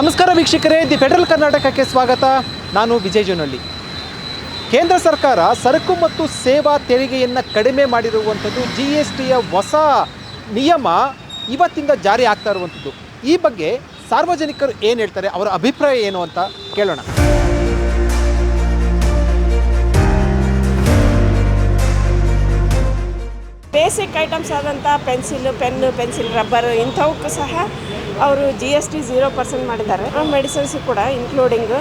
ನಮಸ್ಕಾರ ವೀಕ್ಷಕರೇ, the federal ಕರ್ನಾಟಕಕ್ಕೆ ಸ್ವಾಗತ. ನಾನು ವಿಜಯ್ ಜೋನಳ್ಳಿ. ಕೇಂದ್ರ ಸರ್ಕಾರ ಸರಕು ಮತ್ತು ಸೇವಾ ತೆರಿಗೆಯನ್ನು ಕಡಿಮೆ ಮಾಡಿರುವಂಥದ್ದು ಜಿ ಎಸ್ ಟಿಯ ಹೊಸ ನಿಯಮ ಇವತ್ತಿಂದ ಜಾರಿ ಆಗ್ತಾ ಇರುವಂಥದ್ದು. ಈ ಬಗ್ಗೆ ಸಾರ್ವಜನಿಕರು ಏನು ಹೇಳ್ತಾರೆ, ಅವರ ಅಭಿಪ್ರಾಯ ಏನು ಅಂತ ಕೇಳೋಣ. ಬೇಸಿಕ್ ಐಟಮ್ಸ್ ಆದಂಥ ಪೆನ್ಸಿಲ್, ಪೆನ್ನು, ಪೆನ್ಸಿಲ್, ರಬ್ಬರ್ ಇಂಥವಕ್ಕೂ ಸಹ ಅವರು G S T zero percent ಮಾಡಿದ್ದಾರೆ. ಮೆಡಿಸಿನ್ಸ್ ಕೂಡ ಇನ್ಕ್ಲೂಡಿಂಗ್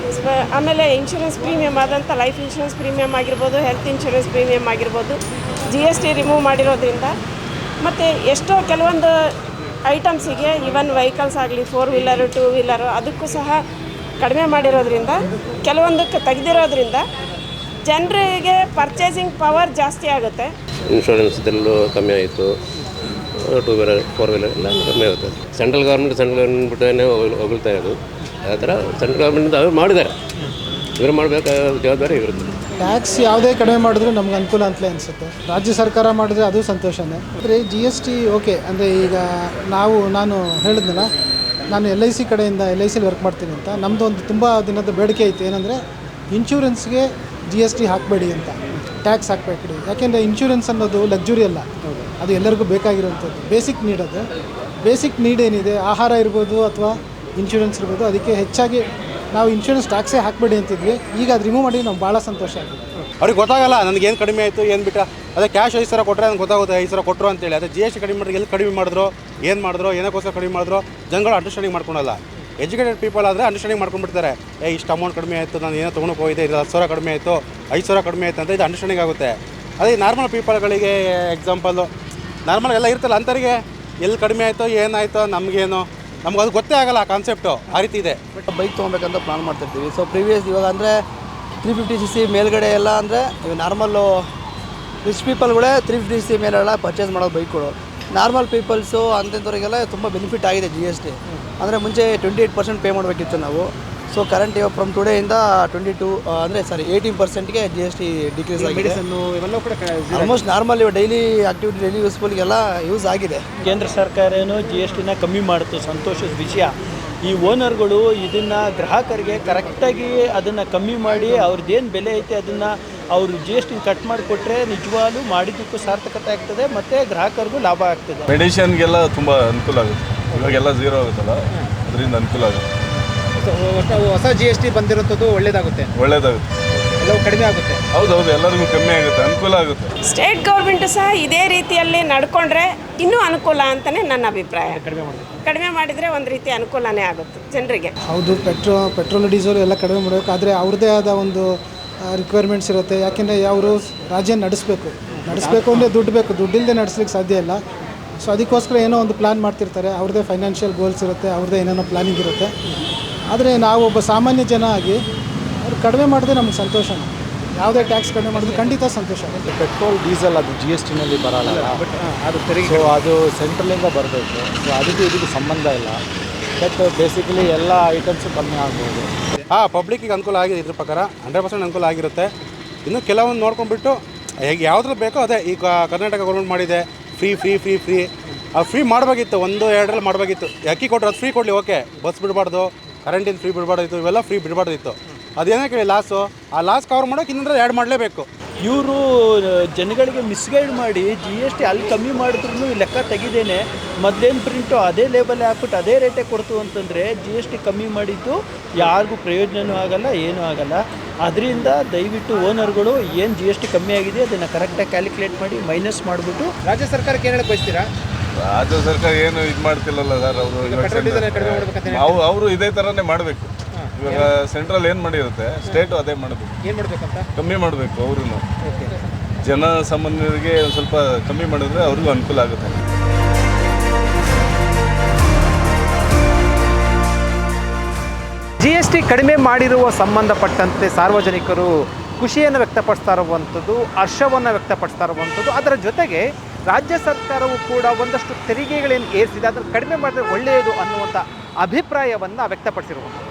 ಆಮೇಲೆ ಇನ್ಶೂರೆನ್ಸ್ ಪ್ರೀಮಿಯಮ್ ಆದಂಥ ಲೈಫ್ ಇನ್ಶೂರೆನ್ಸ್ ಪ್ರೀಮಿಯಮ್ ಆಗಿರ್ಬೋದು ಹೆಲ್ತ್ ಇನ್ಶೂರೆನ್ಸ್ ಪ್ರೀಮಿಯಮ್ ಆಗಿರ್ಬೋದು ಜಿ ಎಸ್ ಟಿ ರಿಮೂವ್ ಮಾಡಿರೋದ್ರಿಂದ ಮತ್ತು ಎಷ್ಟೋ ಕೆಲವೊಂದು ಐಟಮ್ಸಿಗೆ ಈವನ್ ವೆಹಿಕಲ್ಸ್ ಆಗಲಿ ಫೋರ್ ವೀಲರು ಟೂ ವೀಲರು ಅದಕ್ಕೂ ಸಹ ಕಡಿಮೆ ಮಾಡಿರೋದ್ರಿಂದ, ಕೆಲವೊಂದಕ್ಕೆ ತೆಗೆದಿರೋದ್ರಿಂದ ಜನರಿಗೆ ಪರ್ಚೇಸಿಂಗ್ ಪವರ್ ಜಾಸ್ತಿ ಆಗುತ್ತೆ. ಇನ್ಶೂರೆನ್ಸ್ದಲ್ಲೂ ಕಮ್ಮಿ ಆಯಿತು. ಟೂ ವೀಲರ್ ಫೋರ್ ವೀಲರ್ ಎಲ್ಲ ಕಮ್ಮಿ ಆಗುತ್ತೆ. ಸೆಂಟ್ರಲ್ ಗೌರ್ಮೆಂಟ್ ಸೆಂಟ್ರಲ್ ಗೌರ್ಮೆಂಟ್ ಬಿಟ್ಟೇ ಹೋಗ್ತಾ ಇರೋದು. ಆ ಥರ ಸೆಂಟ್ರಲ್ ಗೌರ್ಮೆಂಟ್ ಅವ್ರು ಮಾಡಿದ್ದಾರೆ. ಇವರು ಮಾಡಬೇಕಾದ ಜವಾಬ್ದಾರಿ ಇರುತ್ತೆ ಟ್ಯಾಕ್ಸ್ ಯಾವುದೇ ಕಡಿಮೆ ಮಾಡಿದ್ರು ನಮ್ಗೆ ಅನುಕೂಲ ಅಂತಲೇ ಅನಿಸುತ್ತೆ. ರಾಜ್ಯ ಸರ್ಕಾರ ಮಾಡಿದ್ರೆ ಅದು ಸಂತೋಷನೇ. ಅಂದರೆ ಜಿ ಎಸ್ ಟಿ ಓಕೆ ಅಂದರೆ ಈಗ ನಾವು ನಾನು ಹೇಳಿದ್ನಲ್ಲ ನಾನು ಎಲ್ ಐ ಸಿ ಕಡೆಯಿಂದ ಎಲ್ ಐ ಸಿಲಿ ವರ್ಕ್ ಮಾಡ್ತೀನಿ ಅಂತ. ನಮ್ಮದು ಒಂದು ತುಂಬ ದಿನದ ಬೇಡಿಕೆ ಐತೆ. ಏನಂದರೆ ಇನ್ಶೂರೆನ್ಸ್ಗೆ ಜಿ ಎಸ್ ಟಿ ಹಾಕಬೇಡಿ ಅಂತ. ಟ್ಯಾಕ್ಸ್ ಹಾಕಬೇಡಿ. ಯಾಕೆಂದರೆ ಇನ್ಶೂರೆನ್ಸ್ ಅನ್ನೋದು ಲಕ್ಸುರಿ ಅಲ್ಲ. ಅದು ಎಲ್ಲರಿಗೂ ಬೇಕಾಗಿರುವಂಥದ್ದು. ಬೇಸಿಕ್ ನೀಡ್ ಅದು. ಬೇಸಿಕ್ ನೀಡ್ ಏನಿದೆ? ಆಹಾರ ಇರ್ಬೋದು ಅಥವಾ ಇನ್ಶೂರೆನ್ಸ್ ಇರ್ಬೋದು. ಅದಕ್ಕೆ ಹೆಚ್ಚಾಗಿ ನಾವು ಇನ್ಶೂರೆನ್ಸ್ ಟ್ಯಾಕ್ಸೇ ಹಾಕಬೇಡಿ ಅಂತಿದ್ವಿ. ಈಗ ಅದು ರಿಮೂವ್ ಮಾಡಿ ನಮ್ಗೆ ಭಾಳ ಸಂತೋಷ ಆಗಿದೆ. ಅವ್ರಿಗೆ ಗೊತ್ತಾಗಲ್ಲ, ನನಗೆ ಏನು ಕಡಿಮೆ ಆಯಿತು, ಏನು ಬಿಟ್ಟ ಅದೇ ಕ್ಯಾಶ್ ಐದು ಸಾವಿರ ಕೊಟ್ಟರೆ ನನಗೆ ಗೊತ್ತಾಗುತ್ತೆ, ಐದು ಸಾವಿರ ಕೊಟ್ಟರು ಅಂತೇಳಿ. ಅದೇ ಜಿ ಎಸ್ ಟಿ ಕಡಿಮೆ ಮಾಡಿದ್ರೆ ಎಲ್ಲಿ ಕಡಿಮೆ ಮಾಡಿದ್ರು, ಏನು ಮಾಡಿದ್ರು, ಏನಕ್ಕೋಸ್ಕರ ಕಡಿಮೆ ಮಾಡಿದ್ರು, ಜನಗಳು ಅಂಡರ್ಸ್ಟ್ಯಾಂಡಿಂಗ್ ಮಾಡ್ಕೊಳಲ್ಲ. ಎಜುಕೇಟೆಡ್ ಪೀಪಲ್ ಆದರೆ ಅಂಡರ್ಸ್ಟ್ಯಾಂಡಿಂಗ್ ಮಾಡ್ಕೊಂಡ್ಬಿಡ್ತಾರೆ. ಏ, ಇಷ್ಟು ಅಮೌಂಟ್ ಕಡಿಮೆ ಆಯಿತು, ನಾನು ಏನೋ ತೊಗೊಂಡು ಹೋಗಿದೆ ಇದು ಹತ್ತು ಸಾವಿರ ಕಡಿಮೆ ಆಯಿತು, ಐದು ಸಾವಿರ ಕಡಿಮೆ ಆಯಿತು ಅಂತ ಇದು ಅಂಡರ್ಸ್ಟ್ಯಾಂಡಿಂಗ್ ಆಗುತ್ತೆ. ಅದೇ ನಾರ್ಮಲ್ ಪೀಪಲ್ಗಳಿಗೆ ಎಕ್ಸಾಂಪಲ್ಲು ನಾರ್ಮಲ್ ಎಲ್ಲ ಇರ್ತಲ್ಲ ಅಂಥವ್ರಿಗೆ ಎಲ್ಲಿ ಕಡಿಮೆ ಆಯಿತು, ಏನಾಯಿತು, ನಮಗೇನು, ನಮ್ಗೆ ಅದು ಗೊತ್ತೇ ಆಗಲ್ಲ ಆ ಕಾನ್ಸೆಪ್ಟು ಆ ರೀತಿ ಇದೆ. ಬಟ್ ಬೈಕ್ ತೊಗೊಬೇಕಂತ ಪ್ಲಾನ್ ಮಾಡ್ತಿರ್ತೀವಿ. ಸೊ ಪ್ರೀವಿಯಸ್ ಇವಾಗ ಅಂದರೆ ತ್ರೀ ಫಿಫ್ಟಿ ಸಿ ಸಿ ಮೇಲ್ಗಡೆ ಎಲ್ಲ ಅಂದರೆ ನಾರ್ಮಲ್ಲು ರಿಚ್ ಪೀಪಲ್ಗಳೇ ತ್ರೀ ಫಿಫ್ಟಿ ಸಿ ಮೇಲೆಲ್ಲ ಪರ್ಚೇಸ್ ಮಾಡೋದು ಬೈಕ್ಗಳು ನಾರ್ಮಲ್ ಪೀಪಲ್ಸು ಅಂಥವ್ರಿಗೆಲ್ಲ ತುಂಬ ಬೆನಿಫಿಟ್ ಆಗಿದೆ ಜಿ ಎಸ್ ಟಿ ಅಂದರೆ ಮುಂಚೆ ಟ್ವೆಂಟಿ ಏಯ್ಟ್ ಪರ್ಸೆಂಟ್ ಪೇ ಮಾಡಬೇಕಿತ್ತು ನಾವು. ಸೊ ಕರೆಂಟ್ ಇವಾಗ ಫ್ರಮ್ ಟುಡೇಯಿಂದ ಟ್ವೆಂಟಿ ಟು ಅಂದರೆ ಸಾರಿ ಏಯ್ಟೀನ್ ಪರ್ಸೆಂಟ್ಗೆ ಜಿ ಎಸ್ ಟಿ ಡಿಕ್ರೀಸ್ ಆಗಿದೆ. ಆಲ್ಮೋಸ್ಟ್ ನಾರ್ಮಲ್ ಇವಾಗ ಡೈಲಿ ಆಕ್ಟಿವಿಟಿ ಡೈಲಿ ಯೂಸ್ಫುಲ್ಗೆಲ್ಲ ಯೂಸ್ ಆಗಿದೆ. ಕೇಂದ್ರ ಸರ್ಕಾರನೂ ಜಿ ಎಸ್ ಟಿನ ಕಮ್ಮಿ ಮಾಡಿತು ಸಂತೋಷದ ವಿಷಯ. ಈ ಓನರ್ಗಳು ಇದನ್ನು ಗ್ರಾಹಕರಿಗೆ ಕರೆಕ್ಟಾಗಿ ಅದನ್ನು ಕಮ್ಮಿ ಮಾಡಿ ಅವ್ರದ್ದೇನು ಬೆಲೆ ಐತೆ ಅದನ್ನು ಅವರು ಜಿ ಎಸ್ ಟಿ ಕಟ್ ಮಾಡಿಕೊಟ್ರೆ ನಿಜವಾಗ್ಲೂ ಮಾಡಿದ್ದಕ್ಕೂ ಸಾರ್ಥಕತೆ ಆಗ್ತದೆ ಮತ್ತು ಗ್ರಾಹಕರಿಗೂ ಲಾಭ ಆಗ್ತದೆ. ಮೆಡಿಷನ್ಗೆಲ್ಲ ತುಂಬ ಅನುಕೂಲ ಆಗುತ್ತೆ. ಇವಾಗೆಲ್ಲ ಝೀರೋ ಆಗುತ್ತಲ್ಲ? ಅದರಿಂದ ಅನುಕೂಲ ಆಗುತ್ತೆ. ಹೊಸ ಜಿ ಎಸ್ ಟಿ ಬಂದಿರೋಂಥದ್ದು ಒಳ್ಳೇದಾಗುತ್ತೆ. ಒಳ್ಳೇದಾಗುತ್ತೆ. ಎಲ್ಲವೂ ಕಡಿಮೆ ಆಗುತ್ತೆ. ಹೌದೌದು ಎಲ್ಲರಿಗೂ ಕಮ್ಮಿ ಆಗುತ್ತೆ ಅನುಕೂಲ ಆಗುತ್ತೆ. ಸ್ಟೇಟ್ ಗೌರ್ಮೆಂಟು ಸಹ ಇದೇ ರೀತಿಯಲ್ಲಿ ನಡ್ಕೊಂಡ್ರೆ ಇನ್ನೂ ಅನುಕೂಲ ಅಂತಲೇ ನನ್ನ ಅಭಿಪ್ರಾಯ. ಕಡಿಮೆ ಮಾಡಿದರೆ ಒಂದು ರೀತಿ ಅನುಕೂಲನೇ ಆಗುತ್ತೆ ಜನರಿಗೆ. ಹೌದು ಪೆಟ್ರೋ ಪೆಟ್ರೋಲ್ ಡೀಸೆಲ್ ಎಲ್ಲ ಕಡಿಮೆ ಮಾಡಬೇಕು. ಆದರೆ ಅವ್ರದ್ದೇ ಆದ ಒಂದು ರಿಕ್ವೈರ್ಮೆಂಟ್ಸ್ ಇರುತ್ತೆ. ಯಾಕೆಂದರೆ ಅವರು ರಾಜ್ಯ ನಡೆಸಬೇಕು. ನಡೆಸಬೇಕು ಅಂದರೆ ದುಡ್ಡು ಬೇಕು. ದುಡ್ಡಿಲ್ಲದೆ ನಡೆಸ್ಲಿಕ್ಕೆ ಸಾಧ್ಯ ಇಲ್ಲ. ಸೊ ಅದಕ್ಕೋಸ್ಕರ ಏನೋ ಒಂದು ಪ್ಲ್ಯಾನ್ ಮಾಡ್ತಿರ್ತಾರೆ. ಅವ್ರದ್ದೇ ಫೈನಾನ್ಷಿಯಲ್ ಗೋಲ್ಸ್ ಇರುತ್ತೆ. ಅವ್ರದ್ದೇ ಏನೇನೋ ಪ್ಲಾನಿಂಗ್ ಇರುತ್ತೆ. ಆದರೆ ನಾವು ಒಬ್ಬ ಸಾಮಾನ್ಯ ಜನ ಆಗಿ ಅವ್ರು ಕಡಿಮೆ ಮಾಡಿದ್ರೆ ನಮ್ಗೆ ಸಂತೋಷ ಯಾವುದೇ ಟ್ಯಾಕ್ಸ್ ಕಡಿಮೆ ಮಾಡಿದ್ರೆ ಖಂಡಿತ ಸಂತೋಷ. ಪೆಟ್ರೋಲ್ ಡೀಸೆಲ್ ಅದು ಜಿ ಎಸ್ ಟಿನಲ್ಲಿ ಬರಲ್ಲ. ಅದು ಅದು ಸೆಂಟ್ರಲಿಂದ ಬರಬೇಕು. ಸೊ ಅದಕ್ಕೂ ಇದಕ್ಕೆ ಸಂಬಂಧ ಇಲ್ಲ. ಬಟ್ ಬೇಸಿಕಲಿ ಎಲ್ಲ ಐಟಮ್ಸು ಕಮ್ಮಿ ಆಗ್ಬೋದು. ಹಾಂ ಪಬ್ಲಿಕ್ಕಿಗೆ ಅನುಕೂಲ ಆಗಿದೆ ಇದ್ರ ಪ್ರಕಾರ. ಹಂಡ್ರೆಡ್ ಪರ್ಸೆಂಟ್ ಅನುಕೂಲ ಆಗಿರುತ್ತೆ. ಇನ್ನು ಕೆಲವೊಂದು ನೋಡ್ಕೊಂಡ್ಬಿಟ್ಟು, ಹೇಗೆ ಯಾವ್ದ್ರಲ್ಲಿ ಬೇಕೋ ಅದೇ ಈಗ ಕರ್ನಾಟಕ ಗೌರ್ಮೆಂಟ್ ಮಾಡಿದೆ ಫ್ರೀ ಫ್ರೀ ಫ್ರೀ ಫ್ರೀ ಆ ಫ್ರೀ ಮಾಡಬೇಕಿತ್ತು, ಒಂದು, ಎರಡರಲ್ಲಿ ಮಾಡಬೇಕಿತ್ತು. ಅಕ್ಕಿ ಕೊಟ್ಟರೆ ಅದು ಫ್ರೀ ಕೊಡಲಿ ಓಕೆ ಬಸ್ ಬಿಡಬಾರ್ದು ಕರೆಂಟಿಂದ ಫ್ರೀ ಬಿಡಬಾರ್ದಿತ್ತು, ಇವೆಲ್ಲ ಫ್ರೀ ಬಿಡಬಾರ್ದಿತ್ತು. ಅದೇನಕ್ಕೆ ಲಾಸು ಆ ಲಾಸ್ ಕವರ್ ಮಾಡೋಕೆ ಇನ್ನೊಂದ್ರೆ ಆ್ಯಡ್ ಮಾಡಲೇಬೇಕು. ಇವರು ಜನಗಳಿಗೆ ಮಿಸ್ಗೈಡ್ ಮಾಡಿ ಜಿ ಎಸ್ ಟಿ ಅಲ್ಲಿ ಕಮ್ಮಿ ಮಾಡಿದ್ರು ಲೆಕ್ಕ ತೆಗಿದೇನೆ. ಮೊದಲೇನು ಪ್ರಿಂಟು ಅದೇ ಲೇಬಲ್ ಹಾಕ್ಬಿಟ್ಟು ಅದೇ ರೇಟೇ ಕೊಡ್ತು ಅಂತಂದರೆ ಜಿ ಎಸ್ ಟಿ ಕಮ್ಮಿ ಮಾಡಿದ್ದು ಯಾರಿಗೂ ಪ್ರಯೋಜನವೂ ಆಗಲ್ಲ ಏನೂ ಆಗಲ್ಲ. ಅದರಿಂದ ದಯವಿಟ್ಟು ಓನರ್ಗಳು ಏನು ಜಿ ಎಸ್ ಟಿ ಕಮ್ಮಿ ಆಗಿದೆ ಅದನ್ನು ಕರೆಕ್ಟಾಗಿ ಕ್ಯಾಲ್ಕುಲೇಟ್ ಮಾಡಿ ಮೈನಸ್ ಮಾಡಿಬಿಟ್ಟು ರಾಜ್ಯ ಸರ್ಕಾರಕ್ಕೆ ಏನು ಬಯಸ್ತೀರಾ? ರಾಜ್ಯ ಸರ್ಕಾರ ಏನು ಇದು ಮಾಡ್ತಿಲ್ಲಲ್ಲ ಸರ್ ಅವರು ಅವು ಅವರು ಇದೇ ಥರನೇ ಮಾಡಬೇಕು. ಇವಾಗ ಸೆಂಟ್ರಲ್ ಏನು ಮಾಡಿರುತ್ತೆ? ಸ್ಟೇಟು ಅದೇ ಮಾಡೋದು. ಏನು ಮಾಡಬೇಕಂತ? ಕಮ್ಮಿ ಮಾಡಬೇಕು ಅವರು ಜನ ಸಾಮಾನ್ಯರಿಗೆ ಒಂದು ಸ್ವಲ್ಪ ಕಮ್ಮಿ ಮಾಡಿದ್ರೆ ಅವ್ರಿಗೂ ಅನುಕೂಲ ಆಗುತ್ತೆ. ಜಿ ಎಸ್ ಟಿ ಕಡಿಮೆ ಮಾಡಿರುವ ಸಂಬಂಧಪಟ್ಟಂತೆ ಸಾರ್ವಜನಿಕರು ಖುಷಿಯನ್ನು ವ್ಯಕ್ತಪಡಿಸ್ತಾ ಇರುವಂಥದ್ದು ಹರ್ಷವನ್ನು ವ್ಯಕ್ತಪಡಿಸ್ತಾ ಇರುವಂಥದ್ದು. ಅದರ ಜೊತೆಗೆ ರಾಜ್ಯ ಸರ್ಕಾರವು ಕೂಡ ಒಂದಷ್ಟು ತೆರಿಗೆಗಳೇನು ಏರಿಸಿದೆ. ಅದನ್ನು ಕಡಿಮೆ ಮಾಡಿದ್ರೆ ಒಳ್ಳೆಯದು ಅನ್ನುವಂಥ ಅಭಿಪ್ರಾಯವನ್ನು ವ್ಯಕ್ತಪಡಿಸಿರುವಂಥದ್ದು.